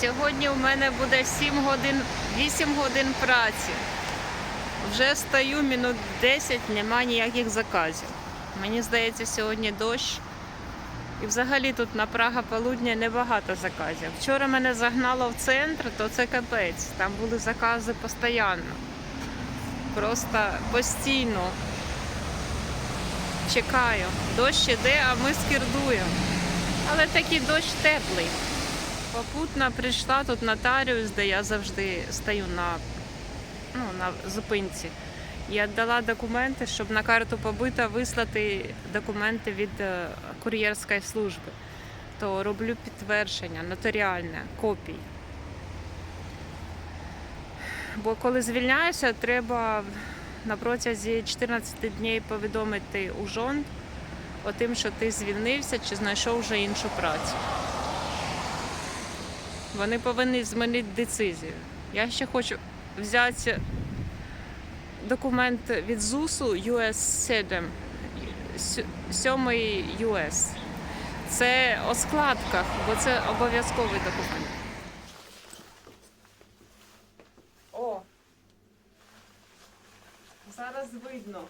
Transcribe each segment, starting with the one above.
Сьогодні у мене буде 7 годин, 8 годин праці. Вже стою минут 10, нема ніяких заказів. Мені здається, сьогодні дощ. І взагалі тут на Прага полудня небагато заказів. Вчора мене загнало в центр, то це капець. Там були закази постійно. Просто постійно. Чекаю. Дощ іде, а ми скірдуємо. Але такий дощ теплий. Попутно прийшла тут нотаріус, де я завжди стою на, ну, на зупинці. Я дала документи, щоб на карту побита вислати документи від е, кур'єрської служби. То роблю підтвердження, нотаріальне, копій. Бо коли звільняюся, треба на протязі 14 днів повідомити у жон о тим, що ти звільнився чи знайшов вже іншу працю. Вони повинні змінити децизію. Я ще хочу взяти документ від ЗУСу US 7, сьо- сьомий US. Це о складках, бо це обов'язковий документ. О! Зараз видно.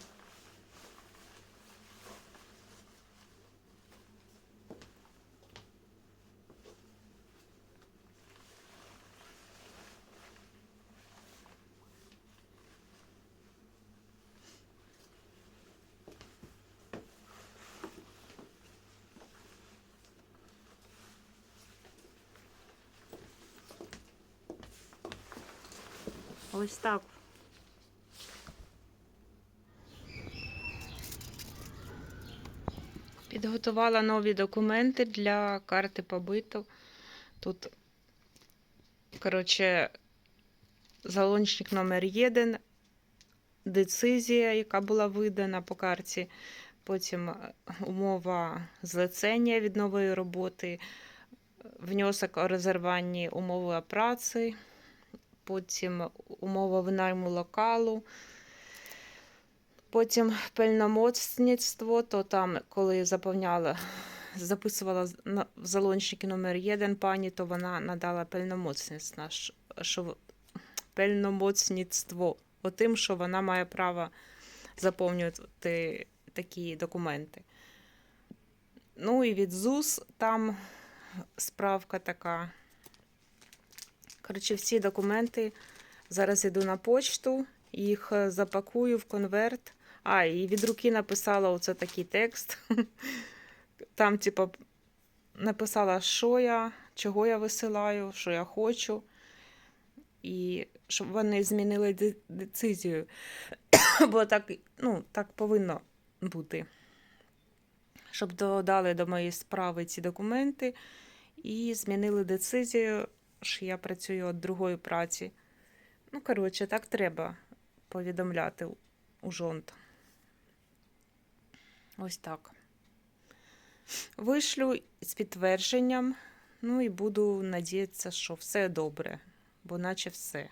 Ось так. Підготувала нові документи для карти побиту. Тут, коротше, залончик номер 1, децизія, яка була видана по карті. Потім е, умова злицення від нової роботи, внесок о розірванні умови праці, потім умова винайму локалу. Потім пельномоцництво, то там, коли заповняла, записувала в залончики номер 1 пані, то вона надала пельномоцництво, що- в- пельномоцництво, отим, що вона має право заповнювати такі документи. Ну і від ЗУС там справка така. Коротше, всі документи зараз йду на почту, їх е, запакую в конверт. А, і від руки написала оце такий текст. Там, типу, написала, що я, чого я висилаю, що я хочу. І щоб вони змінили де- децизію. Бо так, ну, так повинно бути. Щоб додали до моєї справи ці документи і змінили децизію, що я працюю від другої праці. Ну, коротше, так треба повідомляти у жонт. Ось так. Вишлю з підтвердженням, ну і буду надіятися, що все добре, бо наче все.